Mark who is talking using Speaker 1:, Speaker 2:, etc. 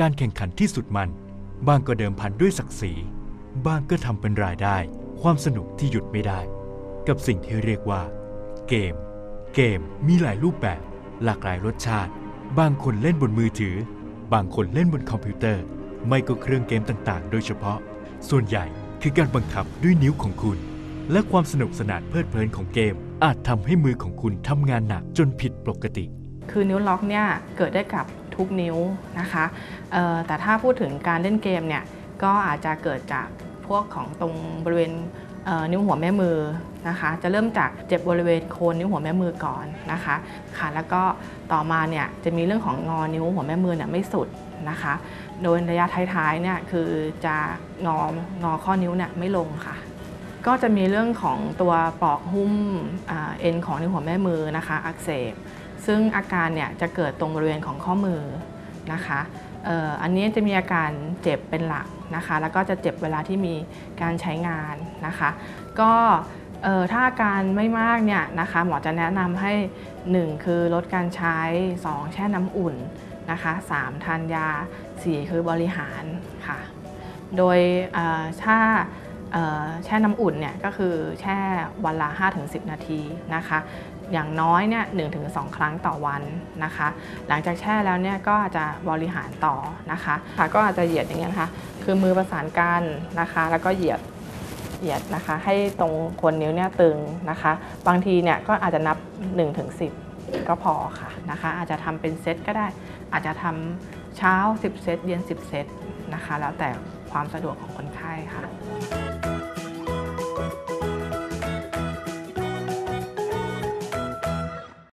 Speaker 1: การแข่งขันที่สุดมัน บางก็เดิมพันด้วยศักดิ์ศรี บางก็ทำเป็นรายได้ ความสนุกที่หยุดไม่ได้ กับสิ่งที่เรียกว่า เกม เกมมีหลายรูปแบบ หลากหลายรสชาติ บางคนเล่นบนมือถือ บางคนเล่นบนคอมพิวเตอร์ ไม่ก็เครื่องเกมต่างๆ โดยเฉพาะ ส่วนใหญ่คือการบังคับด้วยนิ้วของคุณ และความสนุกสนานเพลิดเพลินของเกม อาจทำให้มือของคุณทำงานหนักจนผิดปกติ
Speaker 2: คือนิ้วล็อกเนี่ยเกิดได้กับ ทุกนิ้วนะคะแต่ถ้าพูดถึงการเล่นเกมเนี่ยก็อาจจะเกิดจากพวกของตรงบริเวณเนิ้วหัวแม่มือนะคะจะเริ่มจากเจ็บบริเวณโคนนิ้วหัวแม่มือก่อนนะคะค่ะแล้วก็ต่อมาเนี่ยจะมีเรื่องของงอนิ้วหัวแม่มือเนี่ยไม่สุดนะคะโดยระยะท้ายๆเนี่ยคือจะงองอข้อนิ้วเนี่ยไม่ลงค่ะ ก็จะมีเรื่องของตัวปลอกหุ้มอเอ็นของนิ้วหัวแม่มือนะคะอักเสบ ซึ่งอาการเนี่ยจะเกิดตรงบริเวณของข้อมือนะคะอันนี้จะมีอาการเจ็บเป็นหลักนะคะ แล้วก็จะเจ็บเวลาที่มีการใช้งานนะคะ ก็ถ้าอาการไม่มากเนี่ยนะคะหมอจะแนะนำให้ 1 คือลดการใช้ 2 แช่น้ำอุ่นนะคะ3ทานยา 4 คือบริหารค่ะ โดยถ้า แช่น้ำอุ่นเนี่ยก็คือแช่วันละ 5-10 นาทีนะคะ อย่างน้อยเนี่ยหถึงสครั้งต่อวันนะคะ หลังจากแช่แล้วเนี่ยก็อาจจะบริหารต่อนะคะค่ะก็อาจจะเหยียดอย่างเงี้ยนะคะ คือมือประสานกันนะคะ แล้วก็เหยียดเหยียดนะคะ ให้ตรงคนนิ้วเนี่ยตึงนะคะ บางทีเนี่ยก็อาจจะนับ1ถึง10 ก็พอค่ะนะคะ อาจจะทำเป็นเซตก็ได้ อาจจะทำเช้า 10 เซตเย็น 10 เซตนะคะ แล้วแต่ความสะดวกของคนไข้ค่ะ